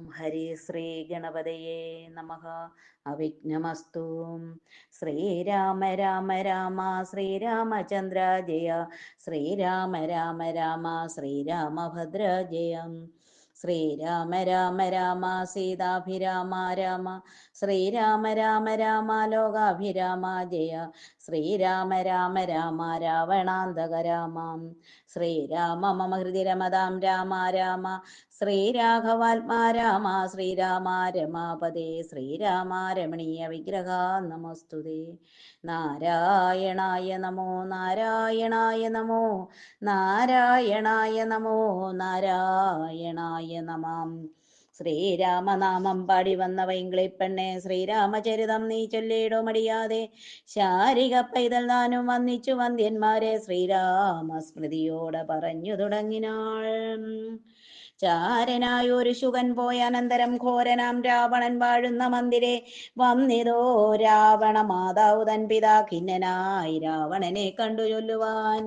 ഓം ഹരി ശ്രീ ഗണപതയേ നമ. അവിഘ്നമസ്തു. ശ്രീരാമ രാമ രാമ ശ്രീരാമചന്ദ്ര ജയ ശ്രീരാമ രാമ രാമ ശ്രീരാമഭദ്ര ജയം. ശ്രീരാമ രാമ രാമ സീതാഭിരാമ രാമ. ശ്രീരാമ രാമ രാമ ലോകാഭിരാമ ജയ. ശ്രീരാമ രാമ രാമ രാവണാന്തക രാമ. ശ്രീരാമ മമ ഹൃദി രമതാം രാമ രാമ. ശ്രീരാഘവാത്മാ രാമ ശ്രീരാമ രമാപദേ ശ്രീരാമ രമണീയ വിഗ്രഹ നമസ്തുതേ. നാരായണായ നമോ നാരായണായ നമോ നാരായണായ നമോ നാരായണായ നമാം. ശ്രീരാമനാമം പാടി വന്ന വൈങ്കിളിപ്പെണ്ണെ ശ്രീരാമചരിതം നീ ചൊല്ലിയിടുമടിയാതെ ശാരിക പൈതൽ നാനും വന്നിച്ചു വന്ധ്യന്മാരെ ശ്രീരാമസ്മൃതിയോടെ പറഞ്ഞു തുടങ്ങിനാൾ. ചാരനായ ഒരു ശുഗൻ പോയ അനന്തരം ഘോരനാം രാവണൻ വാഴുന്ന മന്ദിരെ. വന്നിതോ രാവണ മാതാവ് തൻ പിതാ ഖിന്നനായി രാവണനെ കണ്ടു ചൊല്ലുവാൻ.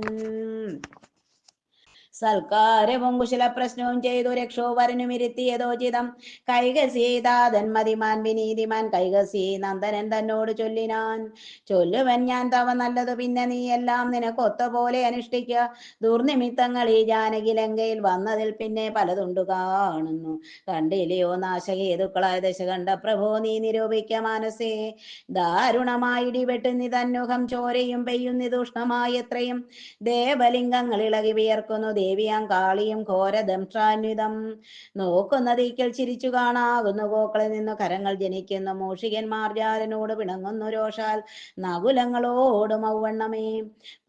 സൽക്കാരവും കുശല പ്രശ്നവും ചെയ്തു രക്ഷോ വരനുമിരുത്തിയതോചിതം കൈകസീതാതൻ മതിമാൻ വിനീതിമാൻ കൈകസി നന്ദനൻ തന്നോട് ചൊല്ലിനാൻ. ചൊല്ലുവൻ ഞാൻ തവ നല്ലത് പിന്നെ നീ എല്ലാം നിനക്കൊത്ത പോലെ അനുഷ്ഠിക്കുക ദുർനിമിത്തങ്ങൾ ഈ ജാനകി ലങ്കയിൽ വന്നതിൽ പിന്നെ പലതുണ്ടു കാണുന്നു. കണ്ടില്ലയോ നാശകേതുക്കളായ ദശ കണ്ട പ്രഭോ നീ നിരൂപിക്ക മാനസേ. ദാരുണമായി ഇടിവെട്ടുന്നി തന്നുഖം ചോരയും പെയ്യുന്നി ദൂഷ്ണമായി എത്രയും. ദേവലിംഗങ്ങൾ ഇളകി വിയർക്കുന്നു ദേവിയാം കാളിയും ഘോരദംഷ്ടാന്വിതം നോക്കുന്ന തീക്കൽ ചിരിച്ചു കാണാകുന്നു കോക്കളിൽ നിന്ന് കരങ്ങൾ ജനിക്കുന്ന. മൂഷികന്മാർ ജാലനോട് പിണങ്ങുന്നു രോഷാൽ. നകുലങ്ങളോടും മൗവണ്ണമേ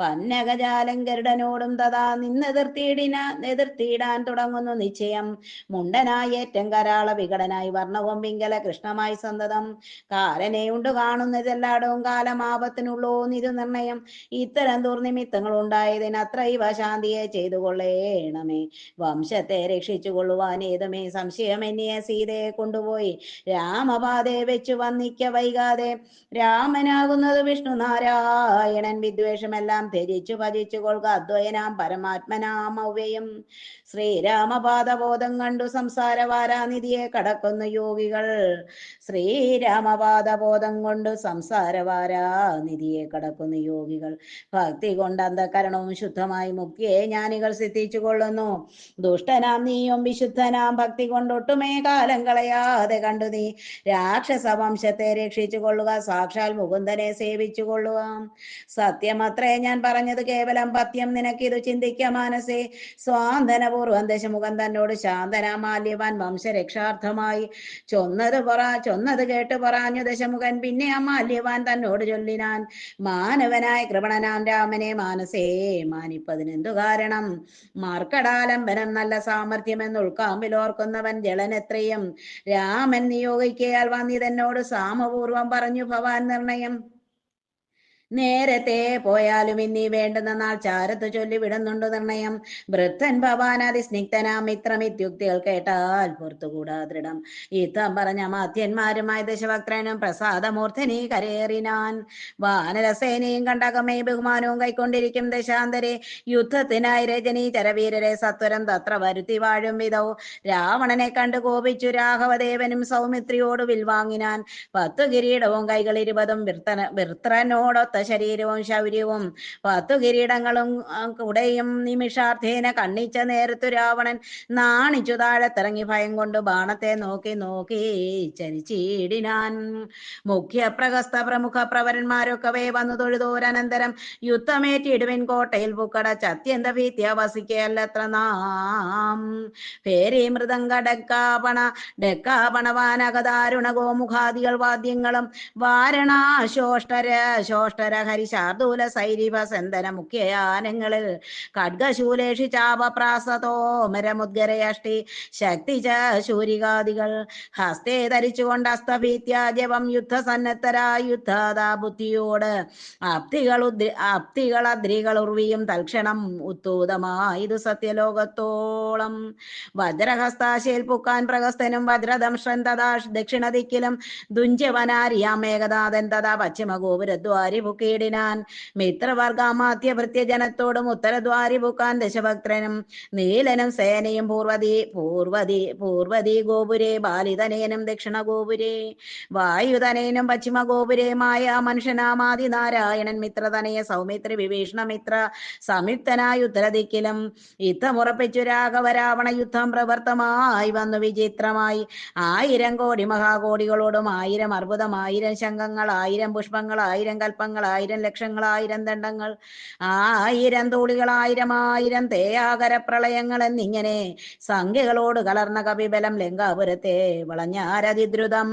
പന്നകജാലം ഗരുഡനോടും തഥാ നിന്നെതിർത്തിയിടിന എതിർത്തിയിടാൻ തുടങ്ങുന്നു നിശ്ചയം. മുണ്ടനായി ഏറ്റം കരാള വികടനായി വർണവും പിങ്കല കൃഷ്ണമായി സന്തതം. കാലനെ ഉണ്ട് കാണുന്നതെല്ലാടവും കാലമാപത്തിനുള്ളോ നിരു നിർണയം ഇത്തരം ദുർനിമിത്തങ്ങൾ ഉണ്ടായതിന് അത്രൈവ ശാന്തിയെ ചെയ്തു കൊള്ളേണമേ വംശത്തെ രക്ഷിച്ചു കൊള്ളുവാൻ ഏതുമേ സംശയം എന്നെ സീതയെ കൊണ്ടുപോയി രാമപാതയെ വെച്ചു വന്നിക്ക വൈകാതെ. രാമനാകുന്നത് വിഷ്ണു നാരായണൻ വിദ്വേഷമെല്ലാം ധരിച്ചു ഭജിച്ചു കൊള്ളുക. അദ്വയനാം പരമാത്മനാം അവ്യയം ശ്രീരാമപാദബോധം കണ്ടു സംസാരവാരാനിധിയെ കടക്കുന്നു യോഗികൾ. ശ്രീരാമപാദബോധം കൊണ്ട് സംസാരവാരാനിധിയെ കടക്കുന്നു യോഗികൾ. ഭക്തി കൊണ്ട് അന്ധകരണവും ശുദ്ധമായി മുക്കിയെ ജ്ഞാനികൾ സിദ്ധിച്ചു കൊള്ളുന്നു ദുഷ്ടനാം നീയും വിശുദ്ധനാം ഭക്തി കൊണ്ടൊട്ടുമേ കാലം കളയാതെ കണ്ടു നീ. രാക്ഷസ വംശത്തെ രക്ഷിച്ചു കൊള്ളുക സാക്ഷാൽ മുകുന്ദനെ സേവിച്ചു കൊള്ളുക സത്യമത്രേ ഞാൻ പറഞ്ഞത് കേവലം പത്യം നിനക്കിതു ചിന്തിക്ക മനസ്സേ സ്വാന്തനപൂർവം ദശമുഖം തന്നോട് ശാന്തനാമാല്യവാൻ വംശരക്ഷാർത്ഥമായി. ചൊന്നത് പറ ചൊന്നത് കേട്ട് പറഞ്ഞു ദശമുഖൻ. പിന്നെ ആ മാല്യവാൻ തന്നോട് ചൊല്ലിനാൻ. മാനവനായ കൃപണനാം രാമനെ മാനസേ മാനിപ്പതിനെന്തു കാരണം? മാർക്കടാലംബനം നല്ല സാമർഥ്യമെന്ന് ഉൾക്കാമ്പിലോർക്കുന്നവൻ ജളനെത്രയും. രാമൻ നിയോഗിക്കയാൽ വന്നിതെന്നോട് സാമപൂർവം പറഞ്ഞു ഭവാൻ നിർണയം. നേരത്തെ പോയാലും ഇനി വേണ്ടുന്ന നാൾ ചാരത്ത് ചൊല്ലി വിടുന്നുണ്ട് നിർണയം. വൃദ്ധൻ സ്നിഗ്ധനാ മിത്രം ഇത്യുക്തികൾ കേട്ടാൽ പുറത്തുകൂടാ ദൃഢം. യുദ്ധം പറഞ്ഞ മാധ്യന്മാരുമായി ദശഭക്തനും പ്രസാദമൂർത്തിനീ കരേറിനാൻ. വാനരസേനയും കണ്ടകമേ ബഹുമാനവും കൈക്കൊണ്ടിരിക്കും ദശാന്തരെ. യുദ്ധത്തിനായി രജനി ചരവീരരെ സത്വരം തത്ര വരുത്തി വാഴും വിധവും രാവണനെ കണ്ടു കോപിച്ചു രാഘവദേവനും സൗമിത്രിയോട് വിൽവാങ്ങിനാൻ. പത്തു കിരീടവും കൈകൾ ഇരുപതും വൃത്തന വൃത്രനോടൊത്ത ശരീരവും ശൗര്യവും പത്തു കിരീടങ്ങളും കുടയും നിമിഷാർത്ഥേന കണ്ണിച്ച നേരത്തു രാവണൻ നാണിച്ചു താഴത്തിറങ്ങി ഭയം കൊണ്ട് ബാണത്തെ നോക്കി നോക്കി ചരിച്ചിടിനാൻ. മുഖ്യ പ്രഹസ്ത പ്രമുഖ പ്രവരന്മാരൊക്കെ വന്നു തൊഴുതോരനന്തരം യുദ്ധമേറ്റിടുവിൻ കോട്ടയിൽ പൂക്കട ചത്യന്ത ഭീത്യ വസിക്കയല്ലത്ര നാം. പേരി മൃദംഗ ഡക്കാപണ ഡക്കാപണവാനകദാരുണ ഗോമുഖാദികൾ വാദ്യങ്ങളും വാരണാശോഷ്ടര ശോഷ്ടര ഹരിശാർദൂല സൈരിഭ സന്തന മുഖ്യയാനങ്ങളിൽ ഖഡ്ഗശൂലേഷി ചാപപ്രാസതോമരമുദ്ഗരയഷ്ടി ശക്തി ച ശൂരികാദികൾ ഹസ്തേ ധരിച്ചുകൊണ്ട് അസ്തഭീത്യാജവം യുദ്ധസന്നദ്ധരായ ബുദ്ധിയോട് അപ്തികൾ അപ്തികൾ അദ്രികൾ ഉർവിയും തൽക്ഷണം ഉത്തൂതമായത് സത്യലോകത്തോളം. വജ്രഹസ്താശയിൽ പുക്കാൻ പ്രഹസ്തനും വജ്രദംഷൻ തഥാ ദക്ഷിണദിക്കിലും ദുഞ്ചവനാരിയാം മേഘനാഥൻ തഥാ പശ്ചിമ ഗോപുരദ്വാരി പൊക്കീടിനാൻ മിത്രവർഗാമാത്യ ഭൃത്യജനത്തോടും ഉത്തരദ്വാരി പൂക്കാൻ ദശഭക്തനും നീലനും സേനയും പൂർവതി പൂർവതി പൂർവതി ഗോപുരേ ബാലിതനേനും ദക്ഷിണ ഗോപുരേ. വായുതനേനും പശ്ചിമ ഗോപുരേമായ മനുഷ്യനാമാതി നാരായണൻ മിത്രതനയ സൗമിത്രി വിഭീഷണമിത്ര സംയുക്തനായ ഉത്തരദിക്കിലും. യുദ്ധമുറപ്പിച്ചു രാഘവരാവണ യുദ്ധം പ്രവർത്തമായി വന്നു വിചിത്രമായി. ആയിരം കോടി മഹാകോടികളോടും ആയിരം അർബുദം ആയിരം ശംഖങ്ങൾ ആയിരം പുഷ്പങ്ങൾ ആയിരം കൽപ്പങ്ങൾ ആയിരം ലക്ഷങ്ങൾ ആയിരം ദണ്ഡങ്ങൾ ആയിരം തൂളികൾ ആയിരം ആയിരം തേയാകര പ്രളയങ്ങൾ എന്നിങ്ങനെ സംഖ്യകളോട് കലർന്ന കപിബലം ലങ്കാപുരത്തെ വളഞ്ഞാരതിദ്രുതം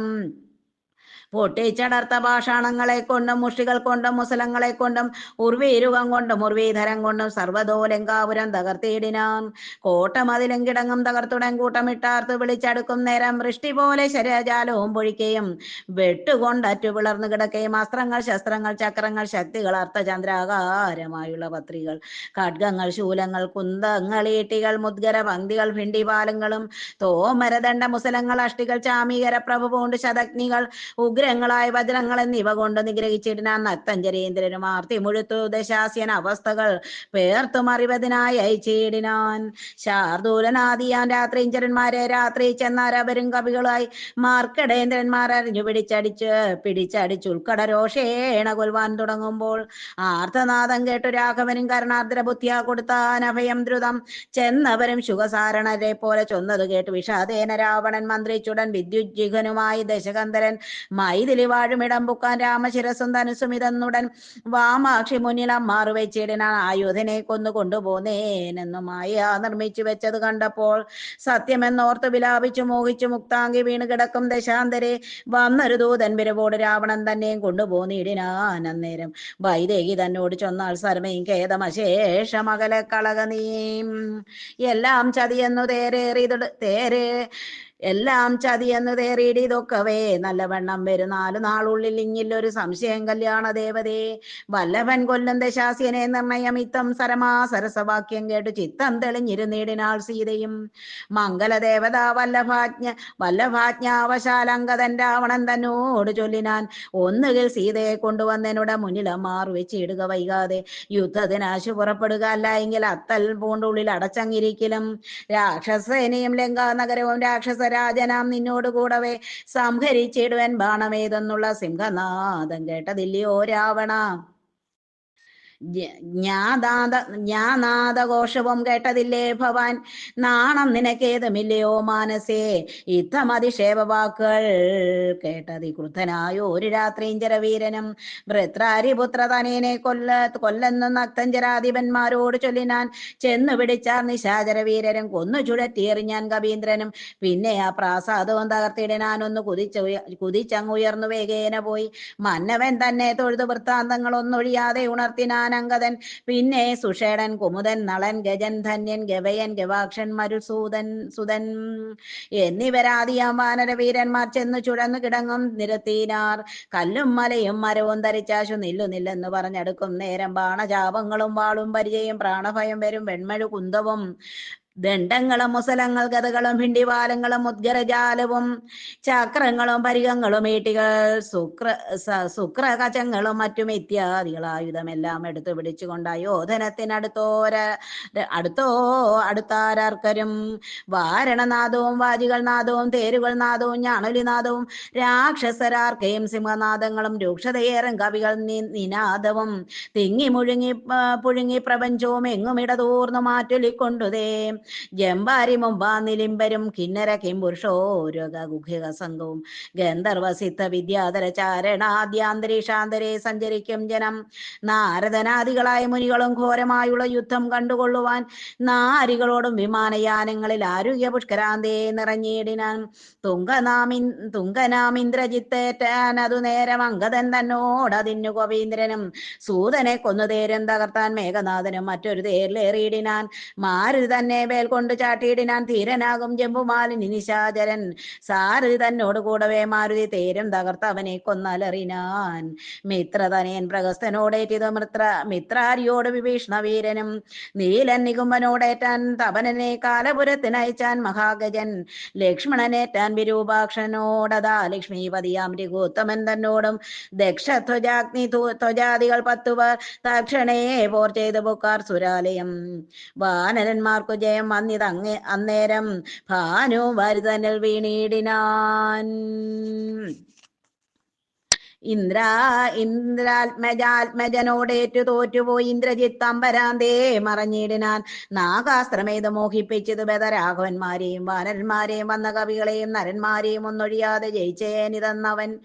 പൊട്ടിച്ചടർത്ത ഭാഷാണങ്ങളെ കൊണ്ടും മുഷികൾ കൊണ്ടും മുസലങ്ങളെ കൊണ്ടും ഉർവീരുകം കൊണ്ടും ഉർവീധരം കൊണ്ടും സർവതോ ലങ്കാപുരം തകർത്തിയിടിനാൻ കോട്ടമതിലും കിടങ്ങും തകർത്തുടൻ കൂട്ടമിട്ടാർത്ത് വിളിച്ചടുക്കും നേരം വൃഷ്ടി പോലെ ശരജാലവും പൊഴിക്കുകയും വെട്ടുകൊണ്ടറ്റു വിളർന്നു കിടക്കുകയും അസ്ത്രങ്ങൾ ശസ്ത്രങ്ങൾ ചക്രങ്ങൾ ശക്തികൾ അർത്ഥചന്ദ്രാകാരമായുള്ള പത്രികൾ. ഖഡ്ഗങ്ങൾ ശൂലങ്ങൾ കുന്തങ്ങൾ ഈട്ടികൾ മുദ്ഗര പങ്ക്തികൾ ഭിണ്ടിപാലങ്ങളും തോമരദണ്ഡ മുസലങ്ങൾ അഷ്ടികൾ ചാമീകര പ്രഭു പൂണ്ട് ശതഗ്നികൾ ഉഗ്രങ്ങളായ വചനങ്ങൾ എന്നിവ കൊണ്ട് നിഗ്രഹിച്ചിടിനാൻ നക്തഞ്ചരേന്ദ്രനും ആർത്തി മുഴുത്തു ദശാസ്യൻ അവസ്ഥകൾ പേർത്തു മറിവതിനായി അയച്ചിടിനാൻ. ശാർദൂലനാദിയാൻ രാത്രിഞ്ചരന്മാരെ രാത്രി ചെന്നാരവരും കവികളായി മാർക്കടേന്ദ്രന്മാർ അറിഞ്ഞു പിടിച്ചടിച്ച് പിടിച്ചടിച്ച് ഉൾക്കട രോഷേണ കൊൽവാൻ തുടങ്ങുമ്പോൾ ആർത്തനാദം കേട്ടു രാഘവനും കരുണാർദ്ര ബുദ്ധിയാ കൊടുത്താൻ അഭയം ദ്രുതം. ചെന്നവരും ശുഖസാരണരെ പോലെ ചൊന്നത് കേട്ടു വിഷാദേന രാവണൻ മന്ത്രിച്ചുടൻ വിദ്യുജ്ജിഖനുമായി ദശകന്ധരൻ ഇടം പുക്കാൻ രാമശിരസും ധനുസും ഇതെന്നുടൻ വാമാക്ഷി മുന്നിൽ അമ്മാറു വെച്ചിടിനാൻ ആയുധനെ കൊന്നു കൊണ്ടുപോന്നേനെന്നു മായ നിർമ്മിച്ചു വെച്ചത് കണ്ടപ്പോൾ സത്യമെന്നോർത്ത് വിലാപിച്ചു മോഹിച്ചു മുക്താങ്കി വീണ് കിടക്കും ദശാന്തരെ. വന്നൊരു ദൂതൻ വിരവോട് രാവണൻ തന്നെയും കൊണ്ടുപോന്നിടിനാൻ അന്നേരം വൈദേഹി തന്നോട് ചൊന്നാൽ ഖേദമശേഷമകലെ കളക കളകനീം എല്ലാം ചതിയെന്നു തേരേറിയത് തേരേ എല്ലാം ചതിയെന്ന് തേറിയിടി ഇതൊക്കവേ നല്ലവണ്ണം വരും. നാലു നാളുള്ളിൽ ഇങ്ങില്ലൊരു സംശയം കല്യാണ ദേവതേ. വല്ലഭൻ കൊല്ലം ദശാസ്യനെ നിർണയമിത്തം സരമാ സരസവാക്യം കേട്ടു ചിത്തം തെളിഞ്ഞിരുന്നിടിനാൾ സീതയും. മംഗലദേവത വല്ലഭാജ്ഞ വല്ലഭാജ്ഞാവശാലങ്കതൻ രാവണൻ തന്നോട് ചൊല്ലിനാൻ. ഒന്നുകിൽ സീതയെ കൊണ്ടുവന്നതിനുടെ മുന്നിലമാർ വെച്ചിടുക വൈകാതെ. യുദ്ധത്തിനാശു പുറപ്പെടുക അല്ല എങ്കിൽ അത്തൽ പൂണ്ടുള്ളിൽ അടച്ചങ്ങിരിക്കലും. രാക്ഷസേനയും ലങ്കാ നഗരവും രാക്ഷസരാജനാം നിന്നോട് കൂടവേ സംഹരിച്ചിടുവൻ ബാണമേതെന്നുള്ള സിംഹനാദം കേട്ടതില്ലയോ രാവണ? ജ്ഞാതാത കേട്ടതില്ലേ ഭവാൻ? നാണം നിനക്കേതുമില്ലയോ മാനസേ? ഇത്തമതിഷേപ വാക്കുകൾ കേട്ടതി ക്രുദ്ധനായ ഒരു രാത്രീഞ്ചരവീരനും വൃത്രാരിപുത്ര തനേനെ കൊല്ല കൊല്ലെന്ന് നക്തഞ്ചരാധിപന്മാരോട് ചൊല്ലിനാൻ ചെന്നു പിടിച്ചാർ നിശാചരവീരനും കൊന്നു ചുഴറ്റിയെറിഞ്ഞാൻ കവീന്ദ്രനും പിന്നെ ആ പ്രാസാദവും തകർത്തിടാനൊന്ന് കുതിച്ച കുതിച്ചങ്ങുയർന്നു വേഗേന പോയി. മന്നവൻ തന്നെ തൊഴുതു വൃത്താന്തങ്ങളൊന്നൊഴിയാതെ ഉണർത്തിനാൻ അങ്കദൻ പിന്നെ സുഷേടൻ കുമുദൻ നളൻ ഗജൻ ധന്യൻ ഗവയൻ ഗവാക്ഷൻ മരുസൂദൻ സുതൻ എന്നിവരാദിയാം വാനരവീരന്മാർ ചെന്നു ചുഴന്നു കിടങ്ങും നിരത്തിനാർ. കല്ലും മലയും മരവും ധരിച്ചാശു നില്ലുന്നില്ലെന്ന് പറഞ്ഞെടുക്കും. നേരം ബാണചാപങ്ങളും വാളും പരിചയം പ്രാണഭയം വരും. വെൺമഴു കുന്തവും ദണ്ഡങ്ങളും മുസലങ്ങൾ ഗതകളും ഭിണ്ടിവാലങ്ങളും ഉദ്ഗരജാലവും ചക്രങ്ങളും പരിഗങ്ങളും ഈട്ടികൾ ശുക്ര ശുക്ര ശുക്രകചങ്ങളും മറ്റും ഇത്യാദികൾ ആയുധമെല്ലാം എടുത്തു പിടിച്ചുകൊണ്ട് അയോധനത്തിനടുത്തോര അടുത്തോ അടുത്താരാർക്കരും വാരണനാദവും വാജികൾ നാദവും തേരുകൾ നാദവും ഞാണുലിനാദവും രാക്ഷസരാർക്കയും സിംഹനാദങ്ങളും രൂക്ഷതയേറും കവികൾ നിനാദവും തിങ്ങി മുഴുങ്ങി പുഴുങ്ങി പ്രപഞ്ചവും എങ്ങും ഇടതൂർന്നു മാറ്റൊലിക്കൊണ്ടുതേ ജമ്പാരി മുമ്പാ നിലിംബരും കിന്നര കിംപുരുഷോരക ഗുഹിക സംഘവും. ഗന്ധർവ സിദ്ധ വിദ്യാധര ചാരണാദ്യാന്തരീക്ഷാന്തരെ സഞ്ചരിക്കും ജനം. നാരദനാദികളായ മുനികളും ഘോരമായുള്ള യുദ്ധം കണ്ടുകൊള്ളുവാൻ നാരികളോടും വിമാനയാനങ്ങളിൽ ആരോഗ്യ പുഷ്കരാന്തേ നിറഞ്ഞിടിനാൻ. തുങ്കനാമിൻ തുങ്കനാമിന്ദ്രജിത്തേറ്റാൻ അതു നേരം അങ്കദൻ തന്നോട് അതിന്നു കവീന്ദ്രനും സൂതനെ കൊന്നു തേരും തകർത്താൻ മേഘനാഥനും മറ്റൊരു തേരിലേറിയിടിനാൻ. മാരു തന്നെ വേൽ കൊണ്ട് ചാട്ടിയിടിനാൻ ധീരനാകും ജമ്പുമാലിനി നിശാചരൻ. സാരഥി തന്നോട് കൂടവേ മാരുതി തേരും തകർത്ത് അവനെ കൊന്നലറിനാൻ. മിത്രതനയൻ പ്രഗസ്തനോടേറ്റിത് മിത്ര മിത്രാരിയോട് വിഭീഷണ വീരനും. നീലൻ നികുംബനോടേറ്റാൻ തപനനെ കാലപുരത്തിനയച്ചാൻ മഹാഗജൻ. ലക്ഷ്മണനേറ്റാൻ വിരൂപാക്ഷനോടതാ ലക്ഷ്മീപതിയാം രഘുത്തമൻ തന്നോടും. ദക്ഷധ്വജാഗ്നി ത്വജാദികൾ പത്തുപേർ തക്ഷണേ പോർ ചെയ്ത് പൊക്കാർ സുരാലയം. വാനരന്മാർക്കു ജയം വന്നിതങ്ങ് അന്നേരം ഭാനു വരുതനൽ വീണിടിനാൻ. ഇന്ദ്ര ഇന്ദ്രാത്മജാത്മജനോടേറ്റു തോറ്റുപോയി ഇന്ദ്രജിത്തം വരാന്തേ മറഞ്ഞിടിനാൻ. നാഗാസ്ത്രമേത് മോഹിപ്പിച്ചത് ബദരാഘവന്മാരെയും വാനന്മാരെയും വന്ന കവികളെയും നരന്മാരെയും ഒന്നൊഴിയാതെ ജയിച്ചേനിതന്നവൻ.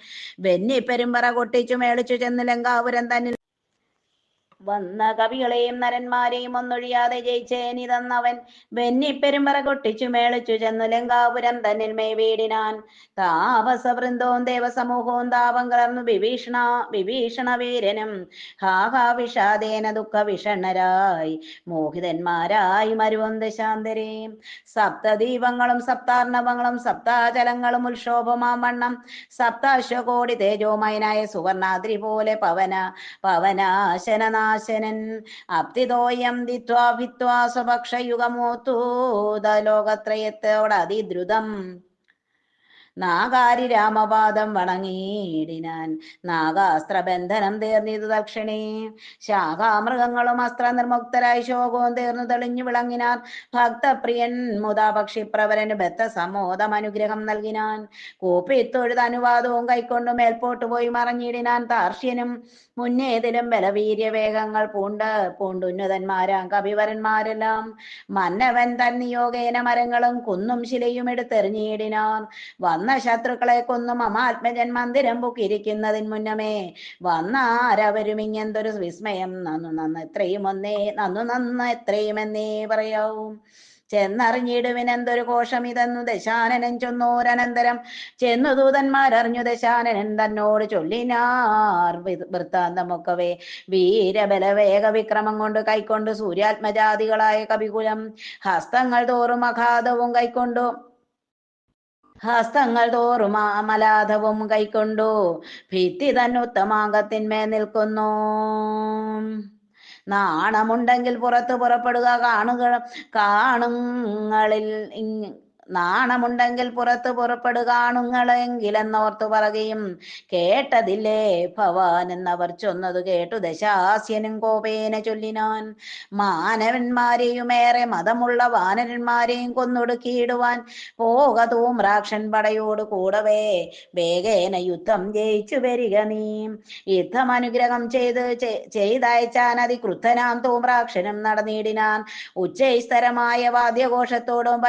വെന്നിപ്പെരുമ്പറ കൊട്ടിച്ചു മേളിച്ചു ചെന്ന് ലങ്കാപുരം തന്നിൽ വന്ന കവികളെയും നരന്മാരെയും ഒന്നൊഴിയാതെ ജയിച്ചേനിതന്നവൻ വെന്നിപ്പെരുമ്പറ കൊട്ടിച്ചു മേളിച്ചു ചെന്നു ലങ്കാപുരം തന്നിൽ മേ വീടിനാൻ. താപസവൃന്ദവും ദേവസമൂഹവും താപം കലർന്നു വിഭീഷണ വിഭീഷണ വീരനും. ഹാഹാ വിഷാദേന ദുഃഖ വിഷണ്ണരായി. മോഹിതന്മാരായി മരുവന്ത ദശാന്തരേ സപ്തദീപങ്ങളും സപ്താർണവങ്ങളും സപ്താചലങ്ങളും ഉത്ക്ഷോഭമാം വണ്ണം. സപ്താശ്വകോടി തേജോമയനായ സുവർണാദ്രി പോലെ പവന പവനാശനനാശനൻ അപ്തിതോയം ദിത്വാ ഭിത്വാ സ്വപക്ഷയുഗമോത്തൂത ലോകത്രയത്തോട് അതിദ്രുതം നാഗാരി രാമപാദം വണങ്ങിയിടിനാൻ. നാഗാസ്ത്രബന്ധനം തീർന്നിതു ദക്ഷിണേ ശാഖാമൃഗങ്ങളും അസ്ത്ര നിർമുക്തരായി ശോകവും തീർന്നു തെളിഞ്ഞു വിളങ്ങിനാൻ. ഭക്തപ്രിയൻ മുതാ പക്ഷിപ്രവരന് ബത്ത സമോദം അനുഗ്രഹം നൽകിനാൻ. കൂപ്പിത്തൊഴുത് അനുവാദവും കൈക്കൊണ്ടു മേൽപോട്ട് പോയി മറഞ്ഞിടിനാൻ. താർഷ്യനും മുന്നേതിലും ബലവീര്യ വേഗങ്ങൾ പൂണ്ട് പൂണ്ടുന്നതന്മാരാം കവിവരന്മാരെല്ലാം. മന്നവൻ തൻ നിയോഗേന മരങ്ങളും കുന്നും ശിലയും എടുത്തെറിഞ്ഞിടിനാൻ. വന്ന ശത്രുക്കളെ കൊന്നും അമാത്മജൻ മന്ദിരം പൊക്കിയിരിക്കുന്നതിന് മുന്നമേ. വന്നാരവരും ഇങ്ങന്തൊരു വിസ്മയം. നന്നു നന്ന് എത്രയും ഒന്നേ നന്നു നന്ന് എത്രയും എന്നേ പറയാവും ചെന്നറിഞ്ഞിടുവിനെന്തൊരു കോശം ഇതെന്നു ദശാനനൻ ചൊന്നൂരനന്തരം. ചെന്നു ദൂതന്മാരറിഞ്ഞു ദശാനനൻ തന്നോട് ചൊല്ലിനാർ വൃത്താന്തമൊക്കവേ. വീരബലവേഗ വിക്രമം കൊണ്ട് കൈക്കൊണ്ട് സൂര്യാത്മജാതികളായ കവികുലം ഹസ്തങ്ങൾ തോറും അഘാതവും കൈക്കൊണ്ടു ഹസ്തങ്ങൾ തോറും ആമലാധവും കൈക്കൊണ്ടു ഭിത്തി തന്നുത്തമാങ്കത്തിന്മേൽ നിൽക്കുന്നു. നാണമുണ്ടെങ്കിൽ പുറത്തു പുറപ്പെടുക കാണുക കാണുങ്ങളിൽ നാണമുണ്ടെങ്കിൽ പുറത്തു പുറപ്പെടുകാണുങ്ങളെങ്കിലെന്നോർത്തു കാണുങ്ങളെങ്കിലെന്നോർത്തു പറയുകയും കേട്ടതില്ലേ ഭവാൻ എന്നവർ ചൊന്നതു കേട്ടു ദശാസ്യനും കോപേന ചൊല്ലിനാൻ. മാനവന്മാരെയുമേറെ മതമുള്ള വാനരന്മാരെയും കൊന്നൊടുക്കിയിടുവാൻ. പോക തൂമ്രാക്ഷൻ പടയോട് കൂടവേ വേഗേന യുദ്ധം ജയിച്ചു വരിക നീ. യുദ്ധം അനുഗ്രഹം ചെയ്ത് ചെയ്തയച്ചാൻ അതിക്രുദ്ധനാം തൂമ്രാക്ഷനും നടന്നിടിനാൻ ഉച്ചൈസ്തരമായ വാദ്യഘോഷത്തോടും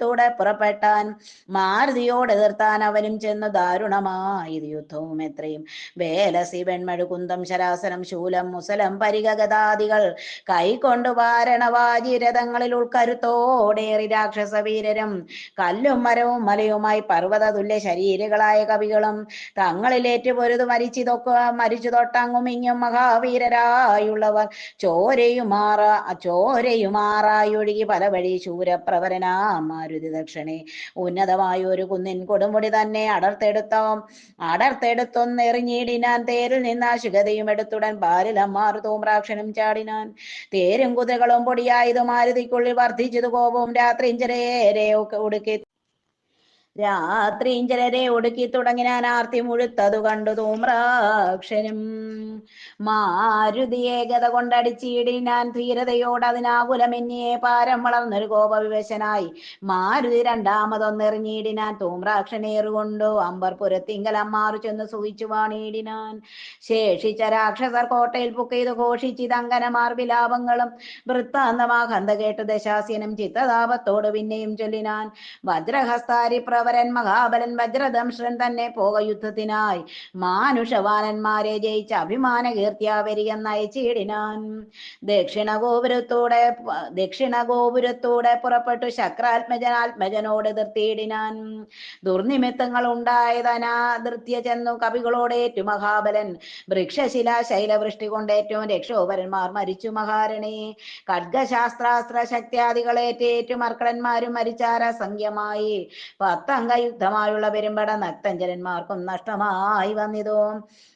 പശ്ചിമഗോപുരത്തോടെ പുറപ്പെട്ടാൻ മാരുതിയോട് എതിർത്താൻ അവനും ചെന്നു ദാരുണമായത് യുദ്ധവും എത്രയും. വേലസി വെൺമഴു കുന്തം ശരാസനം ശൂലം മുസലം പരിഗഗതാദികൾ വാരണവാജി രഥങ്ങളിൽ ഉൾക്കരുത്തോടേറി രാക്ഷസ വീരരും കല്ലും മരവും മലയുമായി പർവത തുല്യ ശരീരകളായ കവികളും തങ്ങളിലേറ്റു മരിച്ചു മരിച്ചിതൊക്കെ മരിച്ചു തൊട്ടങ്ങും ഇങ്ങും മഹാവീരരായുള്ളവർ ചോരയുമാറ ചോരയുമാറായൊഴുകി പല വഴി ശൂരപ്രവരനാ മാരുതി ദക്ഷണേ. ഉന്നതമായ ഒരു കുന്നിൻ കൊടുമുടി തന്നെ അടർത്തെടുത്തോ. അടർത്തെടുത്തൊന്നെറിഞ്ഞിടിനാൻ തേരിൽ നിന്ന് ശുഗതയും എടുത്തുടൻ ബാലിലമ്മാർ തൂമ്രാക്ഷനും ചാടിനാൻ. തേരും കുതിരകളും പൊടിയായതു മാരുതിക്കുള്ളിൽ വർദ്ധിച്ചതു കോപവും രാത്രിഞ്ചരേരെ ഉടുക്കി രാത്രിഞ്ചരരെ ഒടുക്കി തുടങ്ങിനാൻ ആർത്തി മുഴുത്തതു കണ്ടു തൂമ്രാക്ഷനും. മാരുതി ഏകത കൊണ്ടടിച്ചിടിനാൻ ധീരതയോട് അതിനാകുലമെന്നിയെ പാരം വളർന്നൊരു കോപവിവശനായി. മാരുതി രണ്ടാമതൊന്നെറിഞ്ഞിടിനാൻ തൂമ്രാക്ഷനേറുകൊണ്ടു അമ്പർ പുരത്തിങ്കലം മാറി ചെന്ന് സൂഹിച്ചു വാണിയിടിനാൻ ശേഷിച്ച രാക്ഷസർ കോട്ടയിൽ പുക്കൈത് ഘോഷിച്ചിതങ്കനമാർ വിലാപങ്ങളും വൃത്താന്തമാ കന്ത കേട്ട് ദശാസ്യനും ചിത്തതാപത്തോട് പിന്നെയും ചൊല്ലിനാൻ. വജ്രഹസ്താരി പ്രവര പ്രവരൻ മഹാബലൻ വജ്രദംശൻ തന്നെ പോക യുദ്ധത്തിനായി മാനുഷവാനന്മാരെ ജയിച്ച അഭിമാന കീർത്തിയാവരികെന്ന് അയച്ചിടിനാൻ ദക്ഷിണ ഗോപുരത്തോടെ ദക്ഷിണ ഗോപുരത്തോടെ പുറപ്പെട്ടു ശക്രാത്മജനാത്മജനോട് എതിർത്തിയിടിനാൻ ദുർനിമിത്തങ്ങൾ ഉണ്ടായതനാ ധൃത്യ ചെന്നു കവികളോടേറ്റു മഹാബലൻ. വൃക്ഷശില ശൈലവൃഷ്ടി കൊണ്ടേറ്റവും രക്ഷോപരന്മാർ മരിച്ചു മഹാരണി. ഖഡ്ഗശാസ്ത്രാസ്ത്ര ശക്തിയാദികളേറ്റേറ്റു മർക്കടന്മാരും മരിച്ചാര സംഖ്യമായി പത്തംഗ യുദ്ധമായുള്ള പെരുമ്പട നക്തഞ്ചരന്മാർക്കും നഷ്ടമായി വന്നിതോ.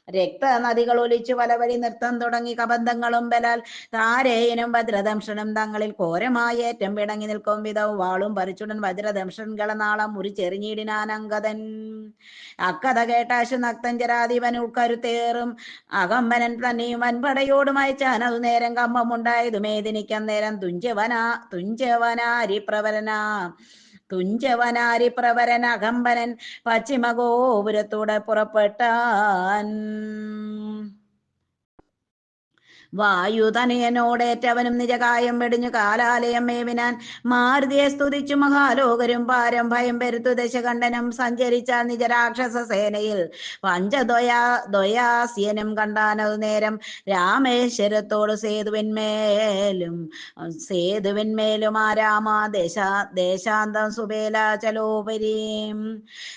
രക്തനദികൾ ഒലിച്ചു പല വഴി നൃത്തം തുടങ്ങി കബന്ധങ്ങളും ബലാൽ. താരേയനും ഭദ്രദംഷനും തങ്ങളിൽ ഘോരമായ ഏറ്റം പിണങ്ങി നിൽക്കും വിധവും വാളും പറിച്ചുടൻ വജ്രദംശൻകളെ നാളം മുറിച്ചെറിഞ്ഞിടിനാൻ അങ്കതൻ അക്കഥ കേട്ടാശു നക്തഞ്ചരാധിപൻ ഉൾക്കരുത്തേറും അകമ്പനൻ തന്നെയും വൻപടയോടും അയച്ചാൻ അത് നേരം കമ്പമുണ്ടായതു മേദിനിക്കാൻ നേരം തുഞ്ചവനാ തുഞ്ചവനാരി പ്രവരനാ തുഞ്ചവനാരി പ്രവരൻ അകമ്പനൻ പശ്ചിമഗോപുരത്തൂടെ പുറപ്പെട്ടാൻ. വായുതനയനോടേറ്റവനും നിജകായം വെടിഞ്ഞു കാലാലയം മേവിനാൻ മാരുതിയെ സ്തുതിച്ചു മഹാലോകരും പാരം ഭയം പെരുത്തു ദശകണ്ഠനും സഞ്ചരിച്ച നിജരാക്ഷസ സേനയിൽ. പഞ്ചദ്വയാ ദ്വയാസ്യനും കണ്ടാനതു നേരം രാമേശ്വരത്തോട് സേതുവിന്മേലും സേതുവിന്മേലും ആ രാമ ദേശ ദേശാന്തം സുബേല ചലോപരീം.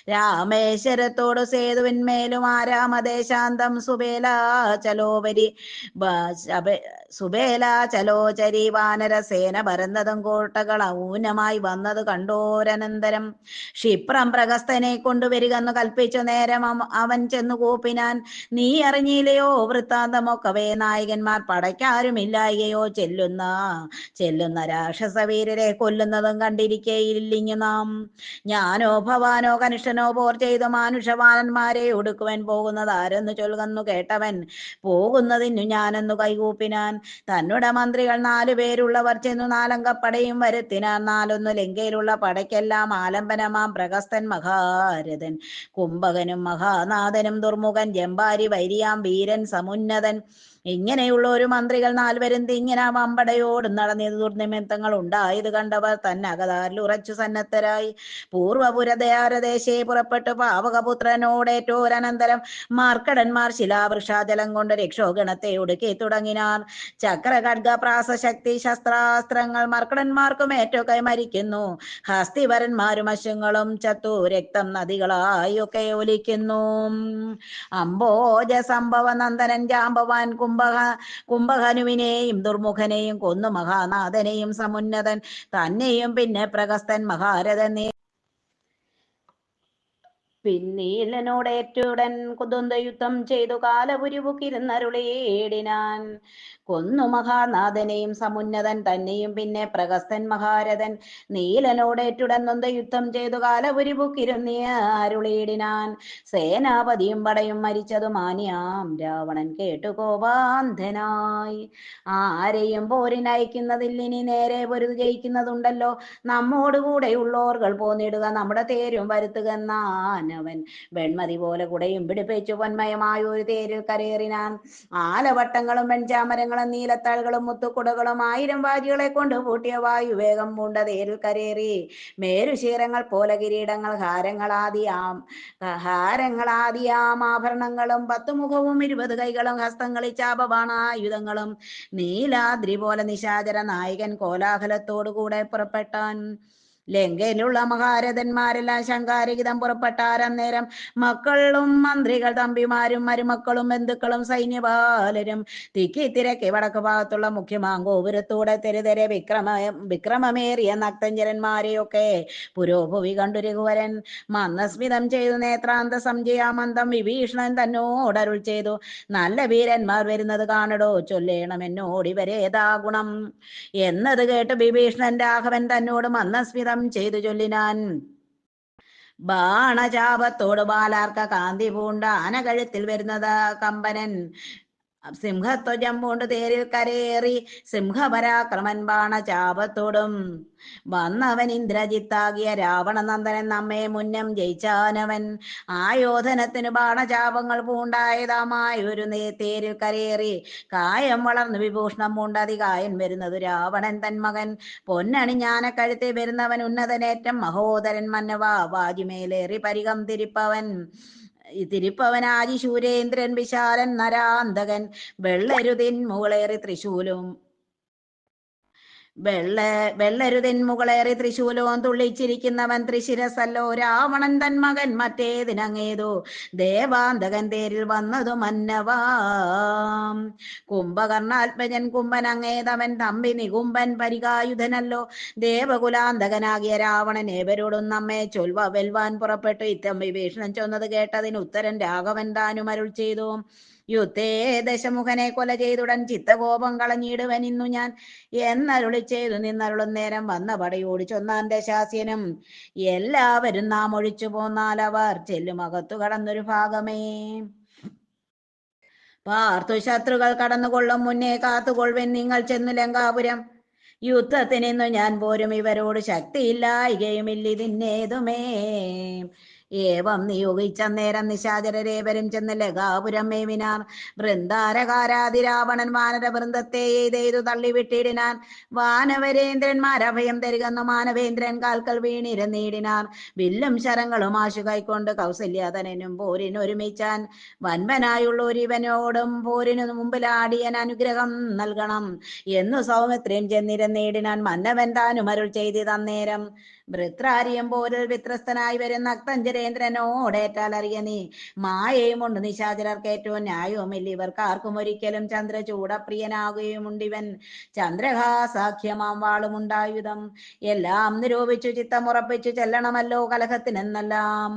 രാമേശ്വരത്തോട് സേതുവിന്മേലും ആ രാമ ദേശാന്തം സുബേലാചലോപരി ബ- aber äh, സുബേലാചലോചരി വാനരസേന പരന്നതും കോട്ടകൾ ഔനമായി വന്നത് കണ്ടോരനന്തരം. ക്ഷിപ്രം പ്രഗസ്തനെ കൊണ്ടുവരികെന്ന് കൽപ്പിച്ചു നേരം അവ- അവൻ ചെന്നു കൂപ്പിനാൻ. നീ അറിഞ്ഞില്ലയോ വൃത്താന്തമൊക്കവേ നായകന്മാർ പടയ്ക്കാരുമില്ലായകയോ ചെല്ലുന്ന ചെല്ലുന്ന രാക്ഷസവീരരെ കൊല്ലുന്നതും കണ്ടിരിക്കേയില്ലിങ്ങു നാം. ഞാനോ ഭവാനോ കനിഷ്ഠനോ പോർ ചെയ്തു മാനുഷവാനന്മാരെ ഒടുക്കുവാൻ പോകുന്നത് ആരെന്ന് ചൊൽകുന്നു കേട്ടവൻ. പോകുന്നതിനു ഞാനെന്നു കൈകൂപ്പിനാൻ. തന്നുടെ മന്ത്രികൾ നാലു പേരുള്ളവർ ചെന്നു നാലംഗ പടയും വരുത്തിനാ. നാലൊന്നു ലങ്കയിലുള്ള പടയ്ക്കെല്ലാം ആലംബനമാം പ്രഗസ്തൻ മഹാരഥൻ. കുംഭകനും മഹാനാഥനും ദുർമുഖൻ ജമ്പാരി വൈരിയാം വീരൻ സമുന്നതൻ. ഇങ്ങനെയുള്ള ഒരു മന്ത്രികൾ നാൽവരും തിങ്ങിന വമ്പടയോട് നടന്നത് ദുർനിമിത്തങ്ങൾ ഉണ്ടായത് കണ്ടവർ തന്നെ അകതാരിൽ ഉറച്ചു സന്നദ്ധരായി. പൂർവപുരദയാരദേശേ പുറപ്പെട്ടു പാവകപുത്രനോടേറ്റോരനന്തരം മാർക്കടന്മാർ ശിലാവൃക്ഷാജലം കൊണ്ട് രക്ഷോഗണത്തെ ഒടുക്കി തുടങ്ങിനാർ. ചക്രഖഡ്ഗ പ്രാസശക്തി ശസ്ത്രാസ്ത്രങ്ങൾ മർക്കടന്മാർക്കും ഏറ്റോ കൈമരിക്കുന്നു ഹസ്തിവരന്മാരും അശ്വങ്ങളും ചത്തു രക്തം നദികളായി ഒക്കെ ഒലിക്കുന്നു. അംബോജ സംഭവ നന്ദനൻ ജാമ്പവാൻ കുംഭക കുംഭഹനുവിനെയും ദുർമുഖനെയും കൊന്നു മഹാനാഥനെയും സമുന്നതൻ. തന്നെയും പിന്നെ പ്രഗസ്തൻ മഹാരഥൻ നേ- പിന്നീലനോടേറ്റുടൻ കുതുന്ത യുദ്ധം ചെയ്തു കാലപുരിവുക്കിരുന്നരുളേടിനാൻ കൊന്നു മഹാനാഥനെയും സമുന്നതൻ തന്നെയും പിന്നെ പ്രഗസ്തൻ മഹാരഥൻ. നീലനോടേറ്റുടൻ ഏറ്റുടൻ യുദ്ധം ചെയ്തു കാലപുരിവുക്കിരുന്നിയ അരുളേടിനാൻ സേനാപതിയും പടയും മരിച്ചതു മാനിയാം. രാവണൻ കേട്ടു കോപാന്ധനായി ആരെയും പോരിനയക്കുന്നതിൽ ഇനി നേരെ പൊരുത് ജയിക്കുന്നതുണ്ടല്ലോ. നമ്മോടുകൂടെ കൂടെയുള്ളോർകൾ പോന്നിടുക നമ്മുടെ തേരും വരുത്തുക എന്നാനവൻ വെൺമതി പോലെ കുടയും പിടിപ്പിച്ചു പൊന്മയമായ ഒരു തേരിൽ കരേറിനാൻ. ആലവട്ടങ്ങളും വെൺചാമരങ്ങളും നീലത്താളുകളും മുത്തുക്കുടകളും ആയിരം വാജികളെ കൊണ്ട് പൂട്ടിയ വായു വേഗം പൂണ്ട തേരിൽ കരേറി. മേരുശീരങ്ങൾ പോലെ കിരീടങ്ങൾ ഹാരങ്ങളാദിയാം. ഹാരങ്ങളാദിയാം. ആഭരണങ്ങളും പത്തുമുഖവും ഇരുപത് കൈകളും ഹസ്തങ്ങളിൽ ചാപബാണായുധങ്ങളും നീലാദ്രി പോലെ നിശാചര നായകൻ കോലാഹലത്തോടു കൂടെ പുറപ്പെട്ടാൻ ലങ്കയിലുള്ള മഹാരഥന്മാരെല്ലാം ശങ്കാരഹിതം പുറപ്പെട്ടാരന്നേരം മക്കളും മന്ത്രികൾ തമ്പിമാരും മരുമക്കളും ബന്ധുക്കളും സൈന്യപാലരും തിക്കി തിരക്കി വടക്ക് ഭാഗത്തുള്ള മുഖ്യമാങ്കോപുരത്തൂടെ തെരുതെരെ വിക്രമ വിക്രമമേറിയ നക്തഞ്ചരന്മാരെയൊക്കെ പുരോഭുവി കണ്ടു രഘുവരൻ. മന്ദസ്മിതം ചെയ്തു നേത്രാന്ത സംജയാമന്തം വിഭീഷണൻ തന്നോടരുൾ ചെയ്തു നല്ല വീരന്മാർ വരുന്നത് കാണടോ ചൊല്ലേണം എന്നോട് ഇവരേതാ ഗുണം? എന്നത് കേട്ട് വിഭീഷണൻ രാഘവൻ തന്നോട് മന്ദസ്മിതം ചെയ്തു ചൊല്ലിനാൻ. ബാണചാപത്തോട് ബാലാർക്ക കാന്തി പൂണ്ട ആന കഴുത്തിൽ വരുന്നത് കമ്പനൻ. സിംഹത്വജം പൂണ്ട് തേരിൽ കരേറി സിംഹപരാക്രമൻ ബാണചാപത്തോടും വന്നവൻ ഇന്ദ്രജിത്താകിയ രാവണനന്ദനൻ നമ്മെ മുന്നം ജയിച്ചാനവൻ. ആയോധനത്തിന് ബാണചാപങ്ങൾ പൂണ്ടായതാമായ ഒരു തേരിൽ കരേറി കായം വളർന്നു വിഭൂഷണം പൂണ്ടതികായൻ വരുന്നത് രാവണൻ തൻ മകൻ. പൊന്നണി ഞാനക്കഴുത്തി വരുന്നവൻ ഉന്നതനേറ്റം മഹോദരൻ മന്നവാ വാജിമേലേറി പരികം തിരിപ്പവൻ. തിരിപ്പവനാജി ശൂരേന്ദ്രൻ വിശാലൻ നരാന്തകൻ വെള്ളരുതിൻ മുകളേറി തൃശൂലും വെള്ള വെള്ളരുതെന്മുകളേറി തൃശൂലവും തുള്ളിച്ചിരിക്കുന്നവൻ തൃശിരസല്ലോ. രാവണൻ തൻ മകൻ മറ്റേതിനങ്ങേതോ. ദേവാന്തകൻ തേരിൽ വന്നതു മന്നവാം കുംഭകർണാത്മജൻ കുംഭൻ അങ്ങേതവൻ തമ്പി നികുംബൻ പരികായുധനല്ലോ. ദേവകുലാന്തകനാകിയ രാവണൻ ഏവരോടും നമ്മെ ചൊൽവ വെൽവാൻ പുറപ്പെട്ടു. ഇത്തം വിഭീഷണൻ ചൊന്നത് കേട്ടതിന് ഉത്തരൻ രാഘവൻ താനും അരുൾ ചെയ്തു. യുദ്ധേ ദശമുഖനെ കൊല ചെയ്തുടൻ ചിത്തകോപം കളഞ്ഞിടുവൻ ഇന്നു ഞാൻ. എന്നരുളി ചെയ്തു നിന്നരുളും നേരം വന്ന പടയോട് ചൊന്നാൻ ദശാസ്യനും എല്ലാവരും നാം ഒഴിച്ചു പോന്നാൽ അവർ ചെല്ലുമകത്തു കടന്നൊരു ഭാഗമേ. പാർത്തു ശത്രുക്കൾ കടന്നുകൊള്ളും മുന്നേ കാത്തുകൊള്ളുവൻ നിങ്ങൾ ചെന്നു ലങ്കാപുരം. യുദ്ധത്തിനിന്നു ഞാൻ പോരും ഇവരോട് ശക്തിയില്ലായികയുമില്ലിതിന്നേതുമേ. ഏവം നിയോഗിച്ച നേരം നിശാചരരേവരും ചെന്ന് ലഗാപുരം മേവിനാർ. വൃന്ദാരകാരാതി രാവണൻ വാനര വൃന്ദത്തെ എയ്തെയ്തു തള്ളിവിട്ടിടിനാൻ. വാനവരേന്ദ്രന്മാർ അഭയം തരികന്നു മാനവേന്ദ്രൻ കാൽക്കൽ വീണിരുന്നിടിനാർ വില്ലും ശരങ്ങളും ആശു കൈക്കൊണ്ട് കൗസല്യാതനും പോരിനൊരുമിച്ചാൻ ഒരുമിച്ചാൻ. വൻപനായുള്ള ഒരുവനോടും പോരിനു മുമ്പിലാടിയൻ അനുഗ്രഹം നൽകണം. എന്നു സൗമിത്രിയും ചെന്നിരുന്നിടിനാൻ മന്നവൻ താനും അരുൾ ചെയ്തി തന്നേരം വൃത്രാരിയം പോരിൽ വിത്രസ്തനായി വരുന്ന അക്തഞ്ചരേന്ദ്രനോടേറ്റാൽ അറിയ നീ. മായയും ഉണ്ട് നിശാചരർക്ക് ഏറ്റവും ന്യായവുമില്ല. ഇവർക്ക് ആർക്കും ഒരിക്കലും ചന്ദ്രചൂടപ്രിയനാകുകയുമുണ്ടിവൻ. ചന്ദ്രഹാസാഖ്യമാം വാളുമുണ്ടായുധം. എല്ലാം നിരൂപിച്ചു ചിത്തമുറപ്പിച്ചു ചെല്ലണമല്ലോ കലഹത്തിനെന്നെല്ലാം.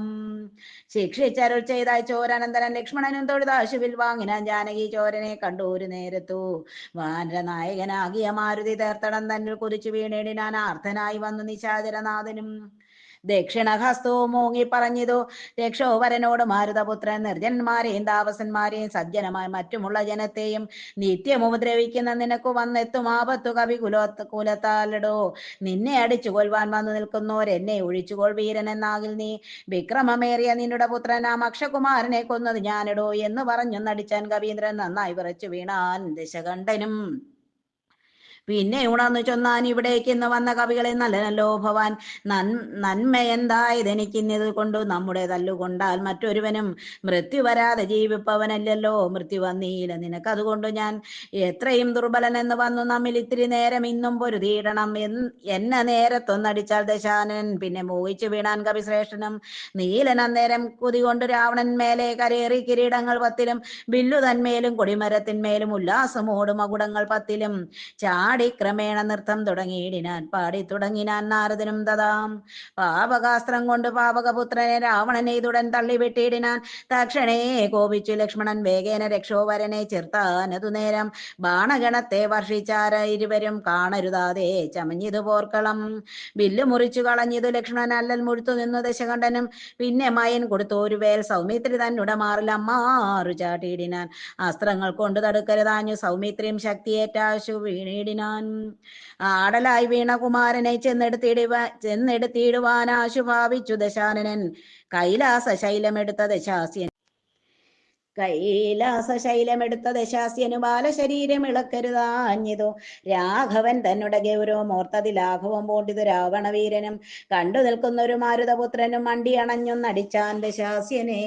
ശിക്ഷിച്ചരുൾ ചെയ്ത ചോരനന്തരൻ ലക്ഷ്മണനും തൊഴുതാശുവിൽ വാങ്ങിനാൻ ജാനകി ചോരനെ കണ്ടു ഒരു നേരത്തു. വാനരനായകനാകിയ മാരുതി തീർത്തടം തന്നിൽ കുതിച്ചു വീണേടിനാൻ ആർത്തനായി വന്നു നിശാചരനാഥനും. ദക്ഷിണഹസ്തവും മൂങ്ങി പറഞ്ഞിതു. രക്ഷോവരനോട് മാരുതപുത്രൻ നിർജന്മാരെയും താപസന്മാരെയും സജ്ജനമായി മറ്റുമുള്ള ജനത്തെയും നിത്യം ഉപദ്രവിക്കുന്ന നിനക്ക് വന്നെത്തും ആപത്തു കവി കുലോ കുലത്താലടോ. നിന്നെ അടിച്ചു കൊൽവാൻ വന്നു നിൽക്കുന്നോരെന്നെ ഒഴിച്ചുകൊൾ വീരൻ എന്നാകിൽ നീ. വിക്രമമേറിയ നിന്നുടെ പുത്രനാം അക്ഷകുമാരനെ കൊന്നത് ഞാനിടോ എന്ന് പറഞ്ഞു നടിച്ചാൻ കവീന്ദ്രൻ നന്നായി വിറച്ചു വീണാൻ ദശകണ്ഠനും പിന്നെ ഉണർന്നു ചൊന്നാൻ ഇവിടേക്ക് ഇന്ന് വന്ന കവികളെ നല്ലനല്ലോ ഭവാൻ. നൻ നന്മയെന്തായതെനിക്കിന്നത് കൊണ്ടു നമ്മുടെ തല്ലുകൊണ്ടാൽ മറ്റൊരുവനും മൃത്യു വരാതെ ജീവിപ്പവനല്ലല്ലോ. മൃത്യു വന്നീല നിനക്കതുകൊണ്ട് ഞാൻ എത്രയും ദുർബലൻ എന്ന് വന്നു. നമ്മിൽ ഇത്തിരി നേരം ഇന്നും പൊരുതിയിടണം. എന്ന നേരത്തൊന്നടിച്ചാൽ ദശാനൻ പിന്നെ മോഹിച്ചു വീണാൻ കവിശ്രേഷ്ഠനും. നീലൻ അന്നേരം കുതി കൊണ്ട് രാവണൻ മേലെ കരേറി കിരീടങ്ങൾ പത്തിലും ബില്ലു തന്മേലും കൊടിമരത്തിന്മേലും ഉല്ലാസമോടും മകുടങ്ങൾ പത്തിലും. ചാടി ക്രമേണ നൃത്തം തുടങ്ങിയിടിനാൻ പാടി തുടങ്ങിനാൻ നാരദനും തഥാം പാപകാസ്ത്രം കൊണ്ട് പാപകപുത്രനെ രാവണനെ ഇതുടൻ തള്ളിവിട്ടിടിനാൻ തക്ഷണേ കോപിച്ചു ലക്ഷ്മണൻ വേഗേന രക്ഷോവരനെ ചെറുത്താനതു നേരം. ബാണഗണത്തെ വർഷിച്ചാര ഇരുവരും കാണരുതാതെ ചമഞ്ഞിതു പോർക്കളം. ബില്ല് മുറിച്ചു കളഞ്ഞിതു ലക്ഷ്മണൻ അല്ലൽ മുഴുത്തു നിന്നു ദശകണ്ഠനും. പിന്നെ മയൻ കൊടുത്തു ഒരു വേൽ സൗമിത്രി തന്നുട മാറിൽ അമ്മാറു ചാട്ടിയിടിനാൻ. അസ്ത്രങ്ങൾ കൊണ്ട് തടുക്കരുതാഞ്ഞു സൗമിത്രിയും ശക്തിയേറ്റാശു വീണിടിനാൻ. ആടലായി വീണ കുമാരനെ ചെന്നെടുത്തിടുവാ ചെന്നെടുത്തിടുവാൻ ആശുഭാവിച്ചു ദശാനനൻ. കൈലാസ ശൈലമെടുത്ത ദശാസ്യൻ കൈലാസ ശൈലമെടുത്ത ദശാസ്യനു ബാലശരീരം ഇളക്കരുതാഞ്ഞിതു. രാഘവൻ തന്നുടെ ഗൗരവം ഓർത്തതി ലാഘവം പോണ്ടിതു രാവണവീരനും. കണ്ടു നിൽക്കുന്ന ഒരു മാരുതപുത്രനും മണ്ടി അണഞ്ഞൊന്നടിച്ചാൻ ദശാസ്യനെ.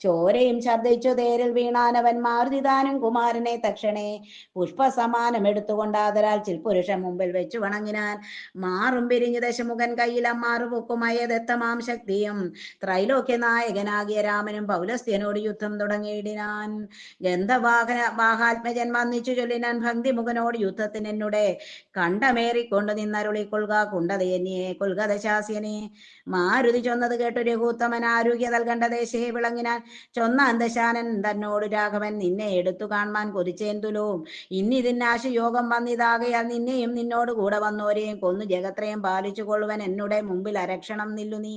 ചോരയും ശബ്ദിച്ചു തേരിൽ വീണാനവൻ മാരുതിദാനും കുമാരനെ തക്ഷണേ. പുഷ്പസമാനം എടുത്തുകൊണ്ടാതരാൽ ചിൽപുരുഷൻ മുമ്പിൽ വെച്ചു വണങ്ങിനാൻ. മാറും പിരിഞ്ഞു ദശമുഖൻ കയ്യിൽ അമ്മാറു പൊക്കുമയദത്തമാം ശക്തിയും. ത്രൈലോക്യ നായകനാകിയ രാമനും പൗലസ്ത്യനോട് യുദ്ധം തുടങ്ങിയിടിനാൻ ഗന്ധവാഹന വാഹാത്മജൻ വന്നിച്ചു ചൊല്ലിനാൻ ഭക്തിമുഖനോട് യുദ്ധത്തിന് എന്നുടെ കണ്ടമേറിക്കൊണ്ട് നിന്നരുളിക്കൊള്ളുക കുണ്ടതയന്യെ കൊൽക ദശാസ്യനെ മാരുതി ചൊന്നത് കേട്ടു രഘുത്തമൻ ആരോഗ്യ നൽകണ്ട ദേശേ വിളങ്ങിനാൻ. ചൊന്ന അന്തശാനൻ തന്നോട് രാഘവൻ നിന്നെ എടുത്തു കാണുവാൻ കൊതിച്ചേന്തുലവും ഇന്നിതിനാശ യോഗം വന്നിതാകയാൽ നിന്നെയും നിന്നോട് കൂടെ വന്നോരെയും കൊന്നു ജഗത്രയും പാലിച്ചു കൊള്ളുവൻ എന്നുടെ മുമ്പിൽ അരക്ഷണം നില്ലു നീ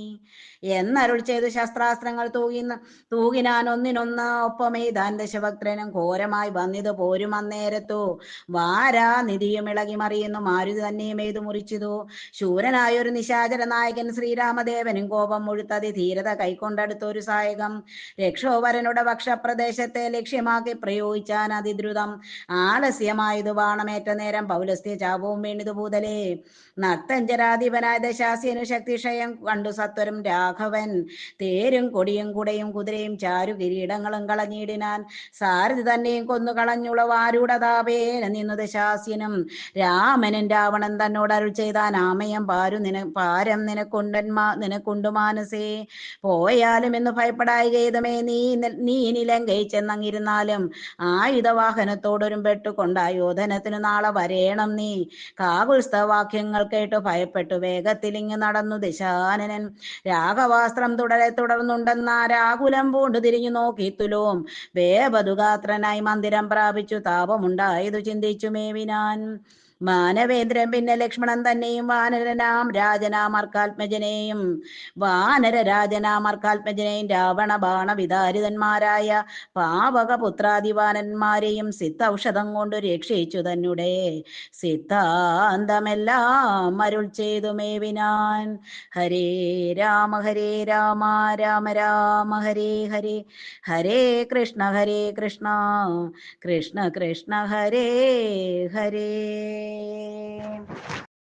എന്നരുൾ ചെയ്തു ശസ്ത്രാസ്ത്രങ്ങൾ തൂകി തൂകിനാൻ ഒന്നിനൊന്ന് ഒപ്പമേതാൻ ദശഭക്തനും ഘോരമായി വന്നിത് പോരും അന്നേരത്തു. വാരാ നിധിയും ഇളകി മറിയുന്നു. മാരുതി തന്നെയും ഏതു മുറിച്ചതു. ശൂരനായ ഒരു നിശാചര നായകൻ ശ്രീരാമദേവനും കോപം മുഴുത്തതി ധീരത കൈക്കൊണ്ടടുത്ത ഒരു സായകം. രക്ഷോവരനുടെ വക്ഷപ്രദേശത്തെ ലക്ഷ്യമാക്കി പ്രയോഗിച്ചാൻ അതിദ്രുതം. ആലസ്യമായതു ബാണമേറ്റ നേരം പൗലസ്ത്യ ചാപവും വീണിതു ഭൂതലേ നത്തഞ്ചരാധിപനായ ദശാസ്യനു ശക്തിക്ഷയം കണ്ടു സത്വരും രാഘവൻ. തേരും കൊടിയും കുടയും കുതിരയും ചാരു കിരീടങ്ങളും കളഞ്ഞിടിനാൻ സാരഥി തന്നെയും കൊന്നു കളഞ്ഞുളവാരുടെ നിന്നു ദശാസ്യനും രാമനും രാവണൻ തന്നോട് അരുൾ ചെയ്താൻ ആമയം പാരു നിന പാരം നിനക്കുണ്ടന്മാ നിനക്കുണ്ടു മാനസേ. പോയാലും എന്ന് ഭയപ്പെടായി ഗേതമേ നീ നി- നിലങ്കൈ ചെന്നങ്ങിരുന്നാലും ആയുധവാഹനത്തോടൊരും പെട്ടുകൊണ്ടായോധനത്തിനു നാളെ വരേണം നീ. കാകുൽസ്ഥവാക്യങ്ങൾ കേട്ടു ഭയപ്പെട്ടു വേഗത്തിൽ ഇങ്ങ് നടന്നു ദിശാനനൻ. രാഘവാസ്ത്രം തുടരെ തുടർന്നുണ്ടെന്ന രാകുലം പൂണ്ടു തിരിഞ്ഞു നോക്കി തുലോം വേപതുഗാത്രനായി മന്ദിരം പ്രാപിച്ചു. താപമുണ്ടായതു ചിന്തിച്ചു മേവിനാൻ. മാനവേന്ദ്രൻ പിന്നെ ലക്ഷ്മണൻ തന്നെയും വാനരനാം രാജനാമർക്കാത്മജനെയും വാനര രാജനാമർക്കാത്മജനെയും രാവണ ബാണ വിതാരിതന്മാരായ പാവക പുത്രാദിവാനന്മാരെയും സിദ്ധൌഷധം കൊണ്ട് രക്ഷിച്ചു തന്നെ സിദ്ധാന്തമെല്ലാം അരുൾ ചെയ്തു മേവിനാൻ. ഹരേ രാമ ഹരേ രാമ രാമ രാമ ഹരേ ഹരേ. ഹരേ കൃഷ്ണ ഹരേ കൃഷ്ണ. കൃഷ്ണ കൃഷ്ണ ഹരേ ഹരേ. eh,